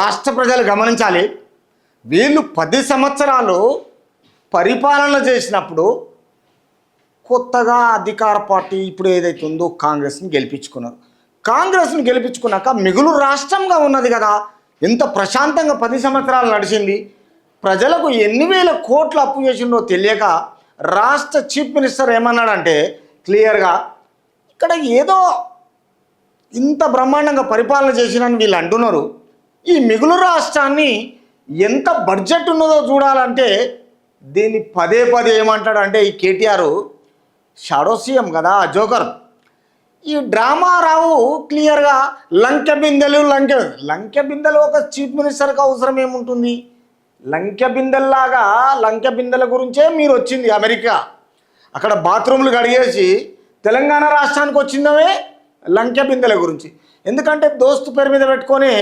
రాష్ట్ర ప్రజలు గమనించాలి. వీళ్ళు పది సంవత్సరాలు పరిపాలన చేసినప్పుడు కొత్తగా అధికార పార్టీ ఇప్పుడు ఏదైతే ఉందో కాంగ్రెస్ని గెలిపించుకున్నారు. కాంగ్రెస్ని గెలిపించుకున్నాక మిగులు రాష్ట్రంగా ఉన్నది కదా. ఎంత ప్రశాంతంగా పది సంవత్సరాలు నడిచింది. ప్రజలకు ఎన్ని వేల కోట్లు అప్పు చేసిందో తెలియక రాష్ట్ర చీఫ్ మినిస్టర్ ఏమన్నాడంటే క్లియర్గా ఇక్కడ ఏదో ఇంత బ్రహ్మాండంగా పరిపాలన చేసినని వీళ్ళు అంటున్నారు. ఈ మిగులు రాష్ట్రాన్ని ఎంత బడ్జెట్ ఉన్నదో చూడాలంటే దీన్ని పదే పదే ఏమంటాడు అంటే ఈ కేటీఆర్ షాడో సీఎం కదా జోకర్. ఈ డ్రామా రావు క్లియర్గా లంకె బిందెలు లంకె లంక బిందెలు ఒక చీఫ్ మినిస్టర్కి అవసరం ఏముంటుంది? లంకె బిందెల్లాగా లంకె బిందెల గురించే మీరు వచ్చింది అమెరికా. అక్కడ బాత్రూమ్లు కడిగేసి తెలంగాణ రాష్ట్రానికి వచ్చిందమే లంకె బిందెల గురించి. ఎందుకంటే దోస్తు పేరు మీద పెట్టుకొని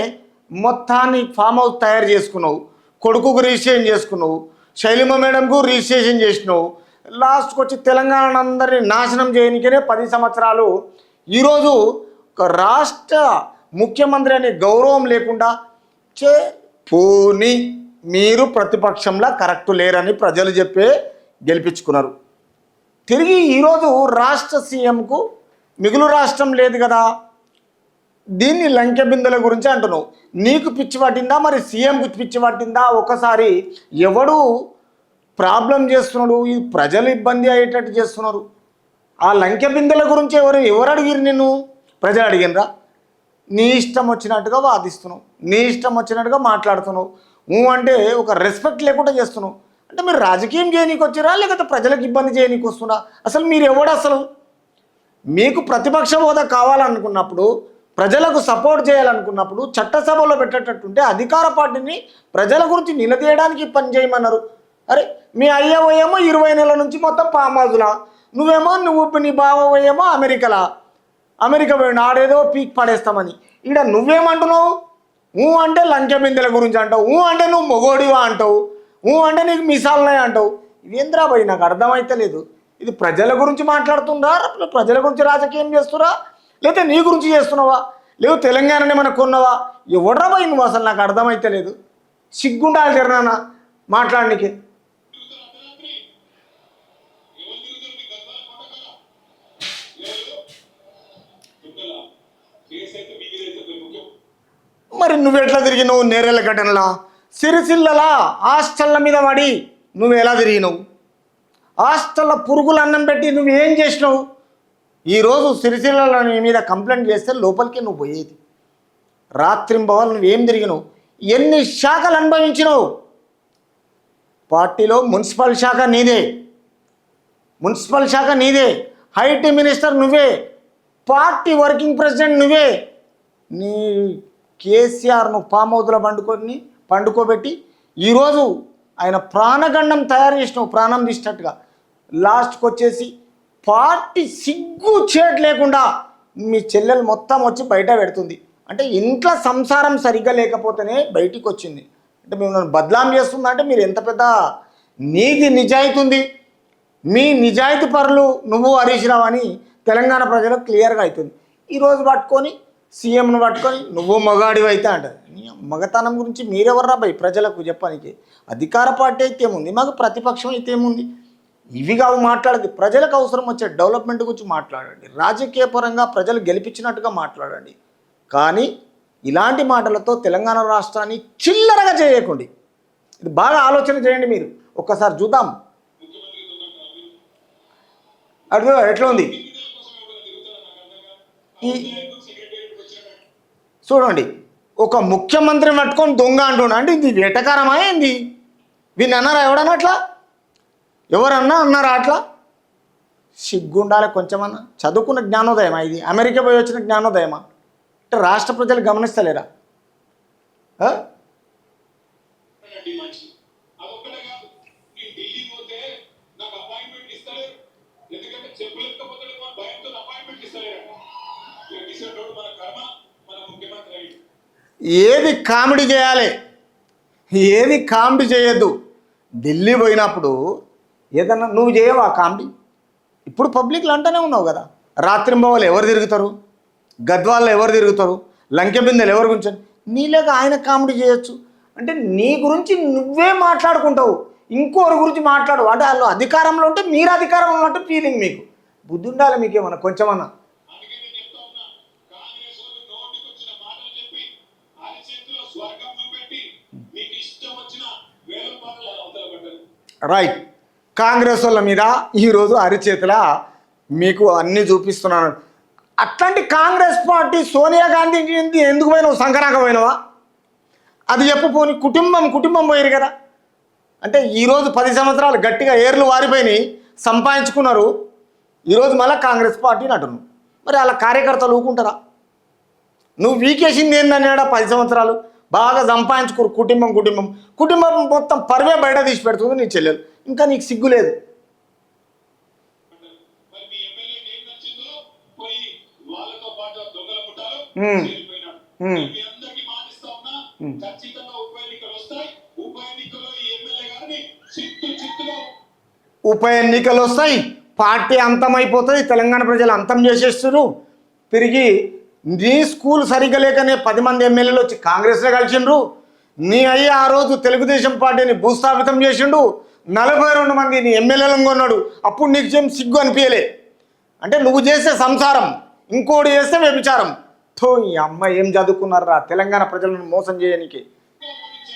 మొత్తాన్ని ఫామ్ హౌస్ తయారు చేసుకున్నావు కొడుకుకు రిజిస్ట్రేషన్ చేసుకున్నావు శైలిమ మేడంకు రిజిస్ట్రేషన్ చేసినావు. లాస్ట్కి వచ్చి తెలంగాణ అందరినీ నాశనం చేయనికనే పది సంవత్సరాలు. ఈరోజు ఒక రాష్ట్ర ముఖ్యమంత్రి అనే గౌరవం లేకుండా చే పోని మీరు ప్రతిపక్షంలో కరెక్ట్ లేరని ప్రజలు చెప్పే గెలిపించుకున్నారు. తిరిగి ఈరోజు రాష్ట్ర సీఎంకు మిగులు రాష్ట్రం లేదు కదా. దీన్ని లంకె బిందెల గురించి అంటున్నావు. నీకు పిచ్చి పట్టిందా? మరి సీఎంకు పిచ్చి పట్టిందా? ఒకసారి ఎవడు ప్రాబ్లం చేస్తున్నాడు? ఈ ప్రజలు ఇబ్బంది అయ్యేటట్టు చేస్తున్నారు. ఆ లంకె బిందెల గురించి ఎవరు ఎవరు అడిగిరు నిన్ను? ప్రజలు అడిగినరా? నీ ఇష్టం వచ్చినట్టుగా వాదిస్తున్నావు. నీ ఇష్టం వచ్చినట్టుగా మాట్లాడుతున్నావు. నువ్వు అంటే ఒక రెస్పెక్ట్ లేకుండా చేస్తున్నావు. అంటే మీరు రాజకీయం చేయనీకి వచ్చిరా? లేకపోతే ప్రజలకు ఇబ్బంది చేయనీకి వస్తున్నా అసలు మీరు ఎవడు అసలు? మీకు ప్రతిపక్ష హోదా కావాలనుకున్నప్పుడు ప్రజలకు సపోర్ట్ చేయాలనుకున్నప్పుడు చట్టసభలో పెట్టేటట్టుంటే అధికార పార్టీని ప్రజల గురించి నిలదీయడానికి పని చేయమన్నారు. అరే మీ అయ్యవయేమో ఇరవై నెలల నుంచి మొత్తం పామాజులా. నువ్వేమో నువ్వు నీ బావ పోయేమో అమెరికాలా. అమెరికా పోయిన ఆడేదో పీక్ పడేస్తామని. ఇక్కడ నువ్వేమంటున్నావు? ఊ అంటే లంకె బిందెల గురించి అంటావు. ఊ అంటే నువ్వు మొగోడివా అంటావు? ఊ అంటే నీకు మిసాలున్నాయి అంటావు. ఇదేంద్రా పోయి నాకు అర్థమైతే లేదు ఇది ప్రజల గురించి మాట్లాడుతుందా? ప్రజల గురించి రాజకీయం చేస్తురా? లేకపోతే నీ గురించి చేస్తున్నావా? లేవు తెలంగాణని మనకు కొన్నావా ఎవడ్రా నువ్వు అసలు నాకు అర్థమైతే లేదు. సిగ్గుండాలి జరనా మాట్లాడడానికి మరి నువ్వు ఎట్లా మరి నువ్వెట్లా తిరిగినావు నేరేళ్ళ ఘటనలా? సిరిసిల్లలా హాస్టళ్ళ మీద పడి నువ్వు ఎలా తిరిగినావు? హాస్టళ్ళ పురుగులు అన్నం పెట్టి నువ్వు ఏం చేసినావు? ఈరోజు సిరిసిల్లలో నీ మీద కంప్లైంట్ చేస్తే లోపలికి నువ్వు పోయేది. రాత్రింబవలు నువ్వేం తిరిగినావు? ఎన్ని శాఖలు అనుభవించినావు? పార్టీలో మున్సిపల్ శాఖ నీదే. మున్సిపల్ శాఖ నీదే. ఐటీ మినిస్టర్ నువ్వే. పార్టీ వర్కింగ్ ప్రెసిడెంట్ నువ్వే. నీ కేసీఆర్ను ఫామ్ హౌస్లో పండుకొని పండుకోబెట్టి ఈరోజు ఆయన ప్రాణగండం తయారు చేసినావు ప్రాణం తీసినట్టుగా. లాస్ట్కి వచ్చేసి పార్టీ సిగ్గు చేటు లేకుండా మీ చెల్లెలు మొత్తం వచ్చి బయట పెడుతుంది. అంటే ఇంట్లో సంసారం సరిగ్గా లేకపోతేనే బయటికి వచ్చింది. అంటే మిమ్మల్ని బదలాం చేస్తుందంటే మీరు ఎంత పెద్ద నీతి నిజాయితీ ఉంది. మీ నిజాయితీ పరులు నువ్వు హరీష్ రావు అని తెలంగాణ ప్రజలకు క్లియర్గా అవుతుంది ఈరోజు పట్టుకొని సీఎంను పట్టుకొని నువ్వు మగాడివి అయితే అంటారు మగతనం గురించి మీరెవర్రా భయ్? ప్రజలకు చెప్పడానికి అధికార పార్టీ అయితే ఏముంది? మాకు ప్రతిపక్షం అయితే ఏముంది? ఇవి కావు మాట్లాడదు. ప్రజలకు అవసరం వచ్చే డెవలప్మెంట్ గురించి మాట్లాడండి. రాజకీయ పరంగా ప్రజలు గెలిపించినట్టుగా మాట్లాడండి. కానీ ఇలాంటి మాటలతో తెలంగాణ రాష్ట్రాన్ని చిల్లరగా చేయకండి. ఇది బాగా ఆలోచన చేయండి మీరు. ఒక్కసారి చూద్దాం. అడుగు ఎట్లా ఉంది? ఈ చూడండి. ఒక ముఖ్యమంత్రిని పట్టుకొని దొంగ అంటున్నా అంటే ఇది వెటకారమా ఏంది? వీళ్ళు అన్నారా ఎవడన్నా అట్లా? ఎవరన్నా అన్నారా అట్లా? సిగ్గుండాలి కొంచెమన్నా. చదువుకున్న జ్ఞానోదయమా ఇది? అమెరికా పోయి వచ్చిన జ్ఞానోదయమా? అంటే రాష్ట్ర ప్రజలు గమనిస్తలేరా? ఏది కామెడీ చేయాలి? ఏది కామెడీ చేయొద్దు? ఢిల్లీ పోయినప్పుడు ఏదన్నా నువ్వు చేయవా కామెడీ? ఇప్పుడు పబ్లిక్లో అంటూనే ఉన్నావు కదా. రాత్రింబవలు ఎవరు తిరుగుతారు? గద్వాల్లో ఎవరు తిరుగుతారు? లంకెబిందెలు ఎవరు గురించి నీలాగా ఆయన కామెడీ చేయొచ్చు. అంటే నీ గురించి నువ్వే మాట్లాడుకుంటావు. ఇంకోరి గురించి మాట్లాడు. అంటే వాళ్ళు అధికారంలో ఉంటే మీరు అధికారంలో ఉన్నట్టు ఫీలింగ్ మీకు. బుద్ధి ఉండాలి మీకేమన్నా కొంచెమన్నా. రైట్. కాంగ్రెస్ వాళ్ళ మీద ఈరోజు అరిచేతుల మీకు అన్నీ చూపిస్తున్నాను. అట్లాంటి కాంగ్రెస్ పార్టీ సోనియా గాంధీ ఎందుకు పోయినావు? సంకరాక పోయినావా? అది చెప్పపోని కుటుంబం కుటుంబం పోయారు కదా. అంటే ఈరోజు పది సంవత్సరాలు గట్టిగా ఏర్లు వారిపోయినాయి సంపాదించుకున్నారు. ఈరోజు మళ్ళీ కాంగ్రెస్ పార్టీని అంటున్నావు మరి అలా కార్యకర్తలు ఊకుంటారా? నువ్వు వీకేసింది ఏందన్నాడా పది సంవత్సరాలు? బాగా సంపాదించుకోరు. కుటుంబం కుటుంబం. కుటుంబం మొత్తం పరువే బయట తీసి పెడుతుంది నీ చెల్లెలు. ఇంకా నీకు సిగ్గు లేదు. ఎన్నికలు వస్తాయి ఉప ఎన్నికలు వస్తాయి. పార్టీ అంతమైపోతుంది. తెలంగాణ ప్రజలు అంతం చేసేస్తారు తిరిగి నీ స్కూల్ సరిగ్గా లేకనే పది మంది ఎమ్మెల్యేలు వచ్చి కాంగ్రెస్లో కలిసిండ్రు. నీ అయ్యి ఆ రోజు తెలుగుదేశం పార్టీని భూస్థాపితం చేసిండు. నలభై రెండు మంది నీ ఎమ్మెల్యేలను కొన్నాడు. అప్పుడు నీకు ఏం సిగ్గు అనిపించలే అంటే నువ్వు చేసే సంసారం ఇంకోటి చేస్తే వ్యభిచారం. తో ఈ అమ్మాయి ఏం చదువుకున్నారా? తెలంగాణ ప్రజలను మోసం చేయడానికి గౌరవించే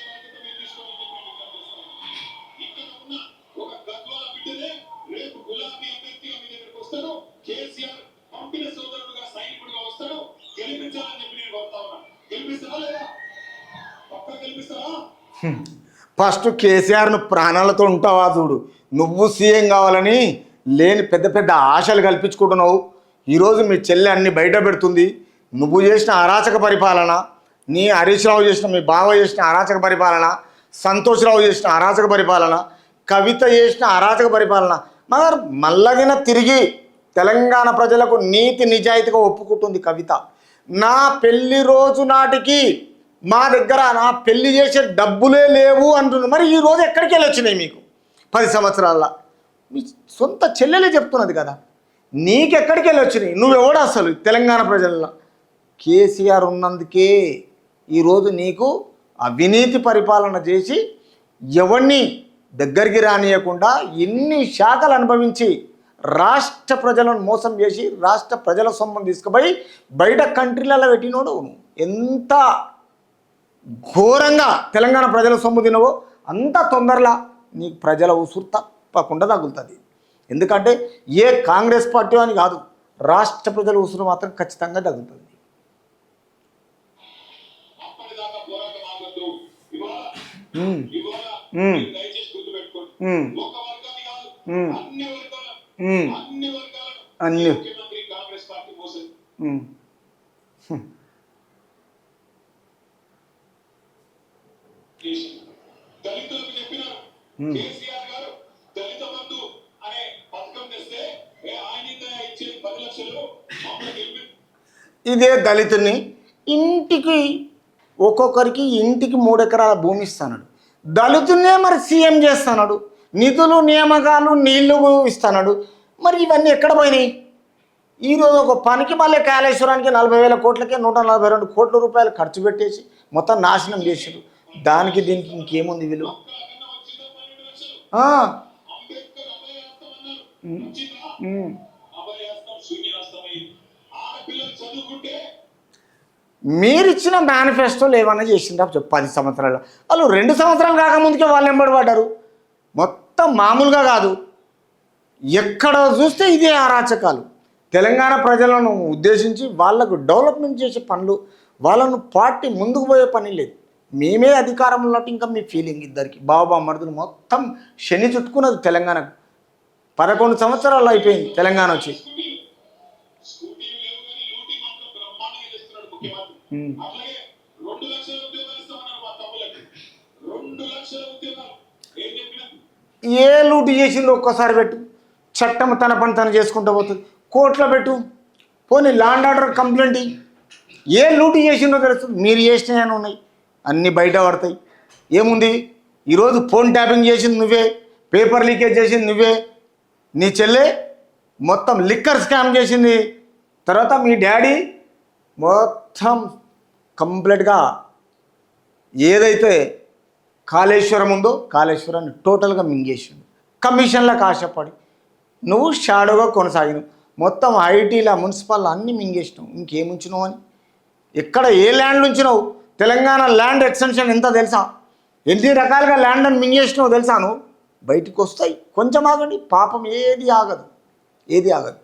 ఫస్ట్ కేసీఆర్ను ప్రాణాలతో ఉంటావా చూడు. నువ్వు సీఎం కావాలని లేని పెద్ద పెద్ద ఆశలు కల్పించుకుంటున్నావు. ఈరోజు మీ చెల్లె అన్ని బయట పెడుతుంది. నువ్వు చేసిన అరాచక పరిపాలన నీ హరీష్ రావు చేసిన మీ బావ చేసిన అరాచక పరిపాలన సంతోష్ రావు చేసిన అరాచక పరిపాలన కవిత చేసిన అరాచక పరిపాలన మరి మల్లగిన తిరిగి తెలంగాణ ప్రజలకు నీతి నిజాయితీగా ఒప్పుకుంటుంది కవిత. నా పెళ్ళి రోజు నాటికి మా దగ్గర నా పెళ్ళి చేసే డబ్బులే లేవు అంటున్నారు. మరి ఈ రోజు ఎక్కడికి వెళ్ళి వచ్చినాయి మీకు? పది సంవత్సరాల మీ సొంత చెల్లెలే చెప్తున్నది కదా. నీకెక్కడికి వెళ్ళి వచ్చినాయి? నువ్వెవడు అసలు తెలంగాణ ప్రజల్లో? కేసీఆర్ ఉన్నందుకే ఈరోజు నీకు అవినీతి పరిపాలన చేసి ఎవరిని దగ్గరికి రానియకుండా ఎన్ని శాఖలు అనుభవించి రాష్ట్ర ప్రజలను మోసం చేసి రాష్ట్ర ప్రజల సొమ్మును తీసుకుపోయి బయట కంట్రీలలో పెట్టినోడు నువ్వు. ఎంత ఘోరంగా తెలంగాణ ప్రజల సొమ్ము తినవో అంత తొందరలా నీకు ప్రజల ఉసురు తప్పకుండా తగులుతుంది. ఎందుకంటే ఏ కాంగ్రెస్ పార్టీ అని కాదు రాష్ట్ర ప్రజల ఉసురు మాత్రం ఖచ్చితంగా తగులుతుంది. అప్పటిదాకా పోరాటం ఆగొద్దు ఇవాళ ఉమ్, ఇవాళ మ్మ్. మీరు దయచేసి గుర్తుపెట్టుకోండి ఉమ్, ఒక వర్గాన్ని కాదు మ్మ్. అన్ని వర్గాల ఉమ్, అన్ని వర్గాలను అన్ని. ముఖ్యమంత్రి కాంగ్రెస్ పార్టీ మోసం ఉమ్. దళితులకు చెప్పినారు కేసీఆర్ గారు దళిత బంధు అనే పథకం తెస్తే ఆయన ఇచ్చే పది లక్షలు ఇదే దళితుని ఇంటికి ఒక్కొక్కరికి ఇంటికి మూడు ఎకరాల భూమి ఇస్తాడు దళితున్నే మరి సీఎం చేస్తున్నాడు నిధులు నియామకాలు నీళ్ళు ఇస్తున్నాడు మరి ఇవన్నీ ఎక్కడ పోయినాయి? ఈరోజు ఒక పనికి మళ్ళీ కాళేశ్వరానికి నలభై వేల కోట్లకే నూట నలభై రెండు కోట్ల రూపాయలు ఖర్చు పెట్టేసి మొత్తం నాశనం చేసాడు. దానికి దీనికి ఇంకేముంది విలువ? కన్నా వచ్చిందో పన్నెండు లక్షలు ఆ, అంబేద్కర్ అభయహస్తం అన్నారు వచ్చిందా ఉమ్. అభయహస్తం శూన్యహస్తమైంది ఆడపిల్లలు చదువుకుంటే మీరు ఇచ్చిన మేనిఫెస్టోలు ఏమైనా చేసిండ్రా చెప్పు పది సంవత్సరాలు. వాళ్ళు రెండు సంవత్సరాలు కాకముందుకే వాళ్ళు ఎంబడి పడ్డారు మొత్తం మామూలుగా కాదు. ఎక్కడ చూస్తే ఇదే అరాచకాలు తెలంగాణ ప్రజలను ఉద్దేశించి వాళ్ళకు డెవలప్మెంట్ చేసే పనులు వాళ్ళను పార్టీ ముందుకు పోయే పని లేదు. మేమే అధికారంలో ఉన్నట్టు ఇంకా మీ ఫీలింగ్ ఇద్దరికి. బాబా మరుదులు మొత్తం శని చుట్టుకున్నది తెలంగాణకు పదకొండు సంవత్సరాలు అయిపోయింది తెలంగాణ వచ్చి. ఉద్యోగాలు ఏం లూటు చేసిందో ఒక్కసారి పెట్టు. చట్టం తన పని తను చేసుకుంటూ పోతుంది. కోర్టులో పెట్టు. పోనీ లాండ్ ఆర్డర్ కంప్లైంట్. ఏ లూటు చేసిందో తెలుస్తుంది మీరు చేసినవి ఉన్నాయి. అన్నీ బయట పడతాయి. ఏముంది? ఈరోజు ఫోన్ ట్యాపింగ్ చేసింది నువ్వే పేపర్ లీకేజ్ చేసింది నువ్వే. నీ చెల్లె మొత్తం లిక్కర్ స్కామ్ చేసింది. తర్వాత మీ డాడీ మొత్తం కంప్లీట్గా ఏదైతే కాళేశ్వరం ఉందో కాళేశ్వరాన్ని టోటల్గా మింగేసిండు. కమిషన్లకు ఆశపడి నువ్వు షాడోగా కొనసాగినావు. మొత్తం ఐటీలా మున్సిపల్ అన్నీ మింగేసినావు. ఇంకేముంచినావు అని? ఎక్కడ ఏ ల్యాండ్లు ఉంచినావు తెలంగాణ ల్యాండ్ ఎక్స్టెన్షన్ ఎంత తెలుసా? ఎన్ని రకాలుగా ల్యాండ్ అని మింగేసినావు తెలుసా నువ్వు? బయటికి వస్తాయి. కొంచెం ఆగండి. పాపం ఏది ఆగదు. ఏది ఆగదు.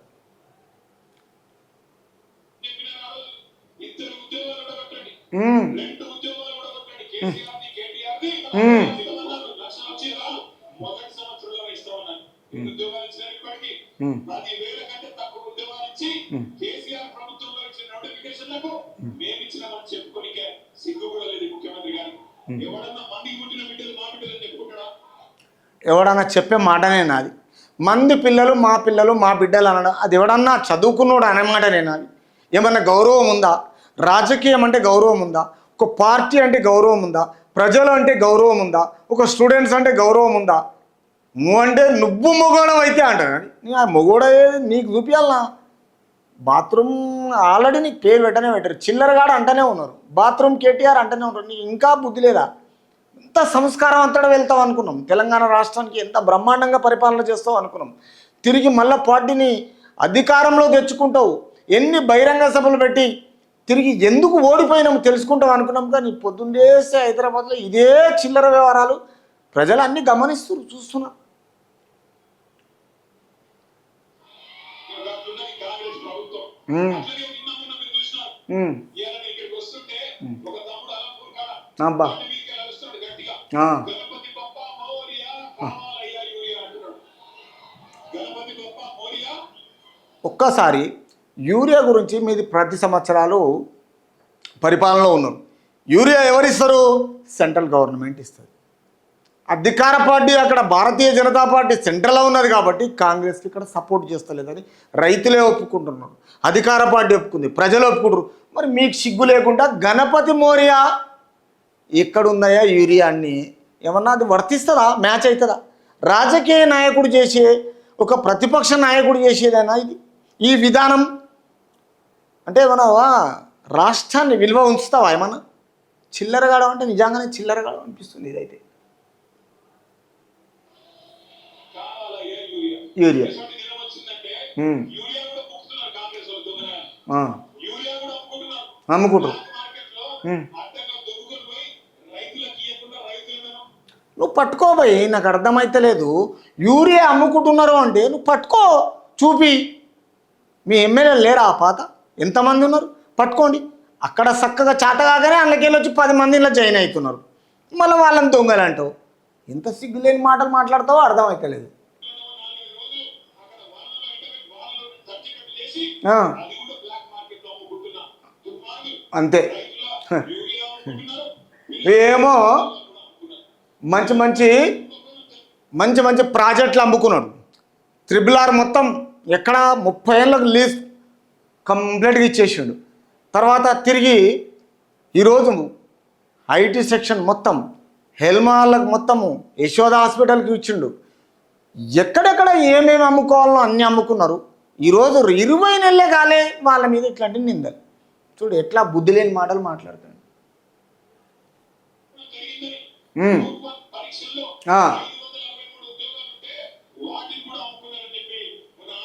ఉద్యోగాలు ఇచ్చినారు ఇప్పటికి వేల కంటే తక్కువ ఇచ్చి కేసీఆర్ నోటిఫికేషన్లకు మేము ఇచ్చినామని చెప్పుకోనికే సిగ్గు కూడా లేదు ముఖ్యమంత్రి గారు. ఎవడన్నా మందికి పుట్టిన బిడ్డలు మా బిడ్డలు చెప్పుకుంటాడా? ఎవడన్నా చెప్పే మాటనే నాది. మంది పిల్లలు మా పిల్లలు మా బిడ్డలు అనడం అది ఎవడన్నా చదువుకున్నోడు అనే మాటనే నాది. ఏమన్నా గౌరవం ఉందా? రాజకీయం అంటే గౌరవం ఉందా? ఒక పార్టీ అంటే గౌరవం ఉందా? ప్రజలు అంటే గౌరవం ఉందా? ఒక స్టూడెంట్స్ అంటే గౌరవం ఉందా? నువ్వు అంటే నువ్వు మొగోడం అయితే అంటాను నీ ఆ మొగోడే నీకు చూపించాలనా బాత్రూమ్ ఆల్రెడీ నీకు పేరు పెట్టనే పెట్టారు. చిల్లరగాడు అంటనే ఉన్నారు. బాత్రూమ్ కేటీఆర్ అంటనే ఉన్నారు. నీకు ఇంకా బుద్ధి లేదా? ఎంత సంస్కారం అంతటా వెళ్తావు అనుకున్నాం. తెలంగాణ రాష్ట్రానికి ఎంత బ్రహ్మాండంగా పరిపాలన చేస్తావు అనుకున్నాం. తిరిగి మళ్ళా పార్టీని అధికారంలో తెచ్చుకుంటావు. ఎన్ని బహిరంగ సభలు పెట్టి తిరిగి ఎందుకు ఓడిపోయినాము తెలుసుకుంటావు అనుకున్నాం. కానీ పొద్దున్నేసే హైదరాబాద్లో ఇదే చిల్లర వ్యవహారాలు ప్రజలు అన్ని గమనిస్తున్నారు చూస్తున్నారు. ఒక్కసారి యూరియా గురించి మీది ప్రతి సంవత్సరాలు పరిపాలనలో ఉన్నారు యూరియా ఎవరిస్తారు? సెంట్రల్ గవర్నమెంట్ ఇస్తుంది. అధికార పార్టీ అక్కడ భారతీయ జనతా పార్టీ సెంట్రల్లో ఉన్నది కాబట్టి కాంగ్రెస్కి ఇక్కడ సపోర్ట్ చేస్తలేదని రైతులే ఒప్పుకుంటున్నారు. అధికార పార్టీ ఒప్పుకుంది ప్రజలు ఒప్పుకుంటారు మరి మీకు సిగ్గు లేకుండా గణపతి మోరియా ఎక్కడుందయా యూరియా ఏమన్నా అది వర్తిస్తుందా? మ్యాచ్ అవుతుందా? రాజకీయ నాయకుడు చేసే ఒక ప్రతిపక్ష నాయకుడు చేసేదేనా ఇది? ఈ విధానం? అంటే ఏమన్నావా రాష్ట్రాన్ని విలువ ఉంచుతావా ఏమన్నా? చిల్లరగాడం అంటే నిజంగానే చిల్లరగాడం అనిపిస్తుంది ఇదైతే. ఇవ్వకుండా రైతులను నువ్వు పట్టుకోబోయి నాకు అర్థమైతలేదు యూరియా అమ్ముకుంటున్నారు అంటే నువ్వు పట్టుకో చూపి. మీ ఎమ్మెల్యే లేరా ఆ పాత? ఎంతమంది ఉన్నారు? పట్టుకోండి. అక్కడ చక్కగా చాటగానే అందులోకి వచ్చి పది మంది ఇలా జాయిన్ అవుతున్నారు. మళ్ళీ వాళ్ళని దొంగలు అంటావు ఎంత సిగ్గులేని మాటలు మాట్లాడతావో అర్థమైతలేదు. అంతే. ఏమో మంచి మంచి మంచి మంచి ప్రాజెక్టులు అమ్ముకున్నాడు. త్రిబుల్ ఆర్ మొత్తం ఎక్కడ ముప్పై ఏళ్ళకు లీజ్ కంప్లీట్గా ఇచ్చేసిండు. తర్వాత తిరిగి ఈరోజు ఐటీ సెక్షన్ మొత్తం హెల్మాలకు మొత్తము యశోద హాస్పిటల్కి ఇచ్చిండు. ఎక్కడెక్కడ ఏమేమి అమ్ముకోవాలో అన్నీ అమ్ముకున్నారు. ఈరోజు ఇరవై నెలలే కాలే వాళ్ళ మీద ఇట్లాంటి నిందలు. చూడు ఎట్లా బుద్ధి లేని మాటలు మాట్లాడుతాడు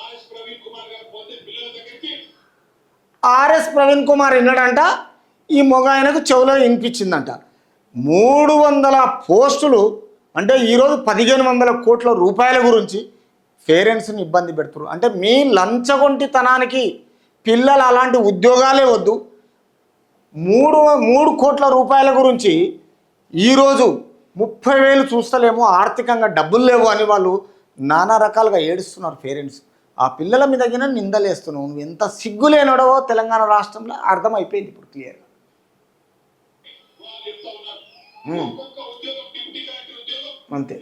ఆర్ఎస్ ప్రవీణ్ కుమార్ ఆర్ఎస్ ప్రవీణ్ కుమార్ విన్నాడంట ఈ మొగ ఆయనకు చెవులో వినిపించిందంట మూడు వందల పోస్టులు అంటే ఈరోజు పదిహేను వందల కోట్ల రూపాయల గురించి పేరెంట్స్ని ఇబ్బంది పెడుతున్నారు అంటే మీ లంచగొంటితనానికి పిల్లలు అలాంటి ఉద్యోగాలే వద్దు. మూడు మూడు కోట్ల రూపాయల గురించి ఈరోజు ముప్పై వేలు చూస్తలేమో ఆర్థికంగా డబ్బులు లేవు అని వాళ్ళు నానా రకాలుగా ఏడుస్తున్నారు పేరెంట్స్. ఆ పిల్లల మీద తగిన నిందలేస్తున్నావు. నువ్వు ఎంత సిగ్గులేనడవో తెలంగాణ రాష్ట్రంలో అర్థమైపోయింది ఇప్పుడు క్లియర్గా. వాళ్ళు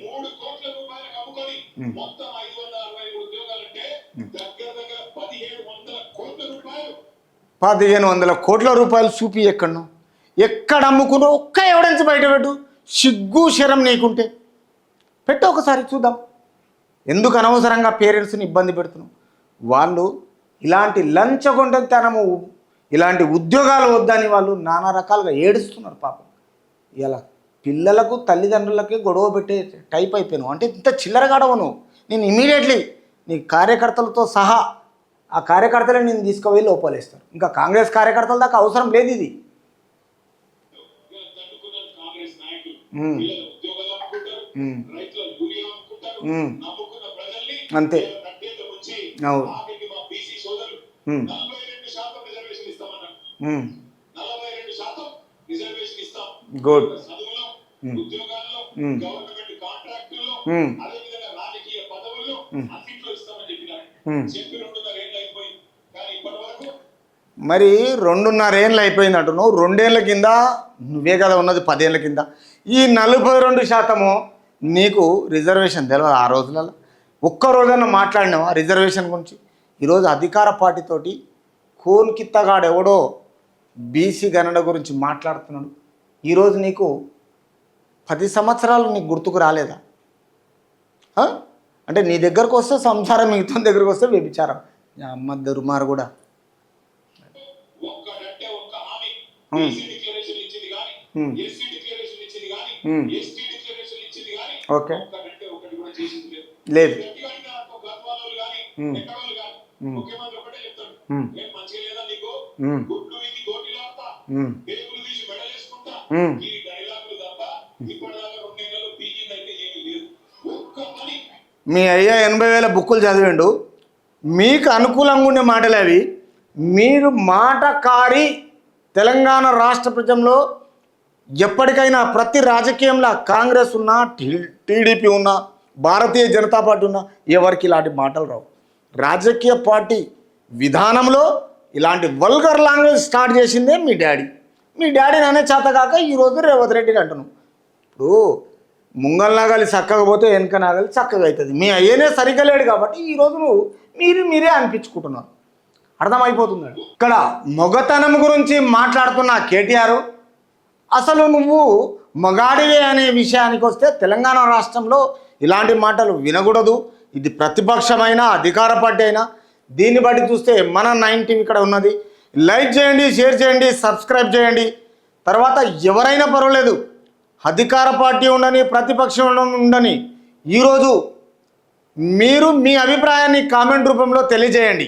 పదిహేను వందల కోట్ల రూపాయలు చూపి ఎక్కడను? ఎక్కడ అమ్ముకున్నావు ఒక్క ఎవిడెన్స్ బయట పెట్టు. సిగ్గు శరం నీకుంటే. పెట్టు ఒకసారి చూద్దాం. ఎందుకు అనవసరంగా పేరెంట్స్ని ఇబ్బంది పెడుతున్నాం వాళ్ళు ఇలాంటి లంచగొండతనము ఇలాంటి ఉద్యోగాలు వద్దని వాళ్ళు నానా రకాలుగా ఏడుస్తున్నారు పాపం. ఇలా పిల్లలకు తల్లిదండ్రులకి గొడవ పెట్టే టైప్ అయిపోయాను అంటే ఇంత చిల్లరగాడవు నువ్వు. నేను ఇమీడియట్లీ నీ కార్యకర్తలతో సహా ఆ కార్యకర్తలను నేను తీసుకుపోయి లోపలేస్తాను ఇంకా కాంగ్రెస్ కార్యకర్తల దాకా అవసరం లేదు ఇది అంతే. అవును. గుడ్. ఉద్యోగాల్లో. గవర్నమెంట్ కాంట్రాక్టుల్లో మ్మ్. అదేవిధంగా రాజకీయ పదవుల్లో మరి రెండున్నర ఏళ్ళు అయిపోయింది అంటున్నావు రెండేళ్ళ కింద నువ్వే కదా ఉన్నది పదేళ్ళ కింద. ఈ నలభై రెండు శాతము నీకు రిజర్వేషన్ తెలియదు ఆ రోజులలో? ఒక్క రోజన్నా మాట్లాడినావా రిజర్వేషన్ గురించి? ఈరోజు అధికార పార్టీతోటి కోన్కిత్తగాడు ఎవడో బీసీ గణన గురించి మాట్లాడుతున్నాడు. ఈరోజు నీకు పది సంవత్సరాలు నీకు గుర్తుకు రాలేదా? అంటే నీ దగ్గరకు వస్తే సంసారం మిగతా దగ్గరకు వస్తే వ్యభిచారం. అమ్మ దుర్మార్ కూడా. ఒక్కడంటే ఒక్క మీ అయ్యా ఎనభై వేల బుక్కులు చదివిండు. మీకు అనుకూలంగా ఉండే మాటలు అవి. మీరు మాట కారి తెలంగాణ రాష్ట్ర ప్రజల్లో ఎప్పటికైనా ప్రతి రాజకీయంలో కాంగ్రెస్ ఉన్నా టీడీపీ ఉన్నా భారతీయ జనతా పార్టీ ఉన్నా ఎవరికి ఇలాంటి మాటలు రావు. రాజకీయ పార్టీ విధానంలో ఇలాంటి వల్గర్ లాంగ్వేజ్ స్టార్ట్ చేసిందే మీ డాడీ. మీ డాడీ అనే చేత కాక ఈరోజు రేవంత్ రెడ్డిని అంటున్నాం. ఇప్పుడు ముంగల్ నాగాలి చక్కగా పోతే వెనక నాగాలి చక్కగా అవుతుంది. మీ అయ్యనే సరిగ్గా లేడు కాబట్టి ఈ నువ్వు మీరు మీరే అనిపించుకుంటున్నారు. అర్థమైపోతుందండి ఇక్కడ మొగతనం గురించి మాట్లాడుతున్న కేటీఆర్ అసలు నువ్వు మగాడివే అనే విషయానికి వస్తే తెలంగాణ రాష్ట్రంలో ఇలాంటి మాటలు వినకూడదు. ఇది ప్రతిపక్షమైన అధికార పార్టీ అయినా. దీన్ని బట్టి చూస్తే మన నైన్ టీవీ ఇక్కడ ఉన్నది. లైక్ చేయండి షేర్ చేయండి సబ్స్క్రైబ్ చేయండి. తర్వాత ఎవరైనా పర్వాలేదు. అధికార పార్టీ ఉండని ప్రతిపక్షం ఉండని ఈరోజు మీరు మీ అభిప్రాయాన్ని కామెంట్ రూపంలో తెలియజేయండి.